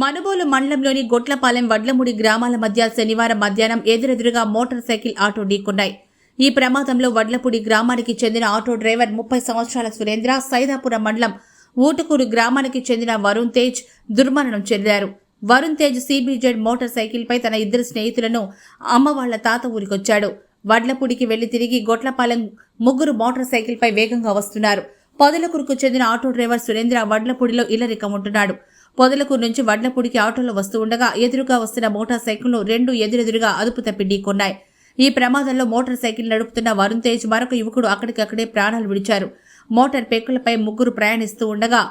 మనుబోలు మండలంలోని గొట్లపాలెం వడ్లముడి గ్రామాల మధ్య శనివారం మధ్యాహ్నం ఎదురెదురుగా మోటార్ సైకిల్ ఆటో ఢీకొన్నాయి. ఈ ప్రమాదంలో వడ్లపూడి గ్రామానికి చెందిన ఆటో డ్రైవర్ ముప్పై సంవత్సరాల సురేంద్ర సైదాపురం మండలం ఊటుకూరు గ్రామానికి చెందిన వరుణ్ తేజ్ దుర్మరణం చెందారు. వరుణ్ తేజ్ సిబిజెడ్ మోటార్ సైకిల్పై తన ఇద్దరు స్నేహితులను అమ్మ వాళ్ళ తాత ఊరికొచ్చాడు. వడ్లపూడికి వెళ్ళి తిరిగి గొట్లపాలెం ముగ్గురు మోటార్ సైకిల్పై వేగంగా వస్తున్నారు. పొదలకూరుకు చెందిన ఆటో డ్రైవర్ సురేంద్ర వడ్లపూడిలో ఇల్లరికం పొదలకు పొదలకూరు నుంచి వడ్లపూడికి ఆటోలో వస్తూ ఉండగా ఎదురుగా వస్తున్న మోటార్ సైకిల్ను రెండు ఎదురెదురుగా అదుపు తప్పి ఢీకొన్నాయి ఈ ప్రమాదంలో మోటార్ సైకిల్ నడుపుతున్న వరుణ్ తేజ్ మరొక యువకుడు అక్కడికక్కడే ప్రాణాలు విడిచారు. మోటార్ పెక్కులపై ముగ్గురు ప్రయాణిస్తూ ఉండగా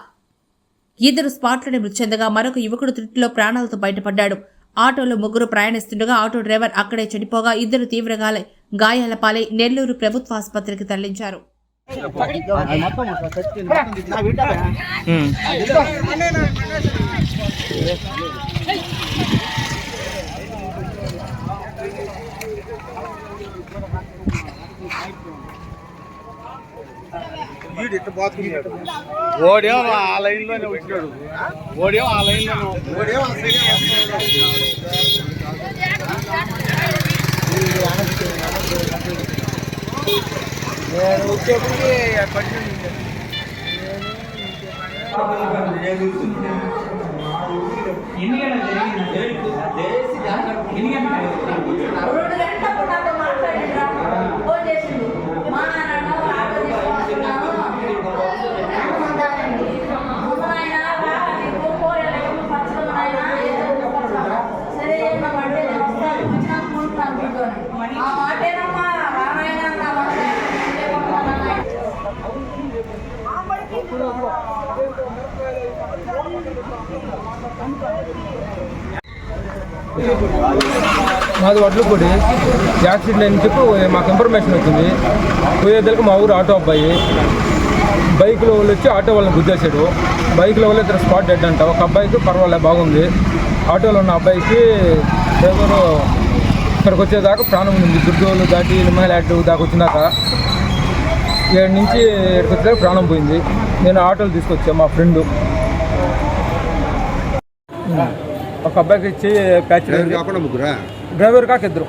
ఇద్దరు స్పాట్లోనే మృతి చెందగా మరొక యువకుడు తృప్తిలో ప్రాణాలతో బయటపడ్డాడు. ఆటోలో ముగ్గురు ప్రయాణిస్తుండగా ఆటో డ్రైవర్ అక్కడే చనిపోగా ఇద్దరు తీవ్రంగా గాయాల పాలై నెల్లూరు ప్రభుత్వ ఆసుపత్రికి తరలించారు. ఓడేమో ఆ లైన్లోనే వచ్చాడు ఓడేమో ఆ లైన్లోనే నేను వచ్చేప్పటికి పడిపోయింది రెండు గంటలకు నాతో మాది వడ్లపూడి. యాక్సిడెంట్ అని చెప్పి మాకు ఇన్ఫర్మేషన్ వచ్చింది. పోయేదలకు మా ఊరు ఆటో అబ్బాయి. బైక్లో వాళ్ళు వచ్చి ఆటో వాళ్ళని గుద్దేశాడు. బైక్లో వాళ్ళు ఇద్దరు స్పాట్ డెడ్ అంట. ఒక అబ్బాయికి పర్వాలేదు బాగుంది. ఆటోలో ఉన్న అబ్బాయికి ఎవరు ఇక్కడికి వచ్చేదాకా ప్రాణం ఉంది. దుర్గోలు దాటి నిమ్మలాడ్ దాకా వచ్చినాక. ఏడు నుంచి వచ్చేదాకా ప్రాణం పోయింది. నేను ఆటోలు తీసుకొచ్చా మా ఫ్రెండ్. ఒక అబ్బాయికి చెయ్యి ప్యాచ్ కాకుండా ముగ్గురా? డ్రైవర్ కాక ఇద్దరు.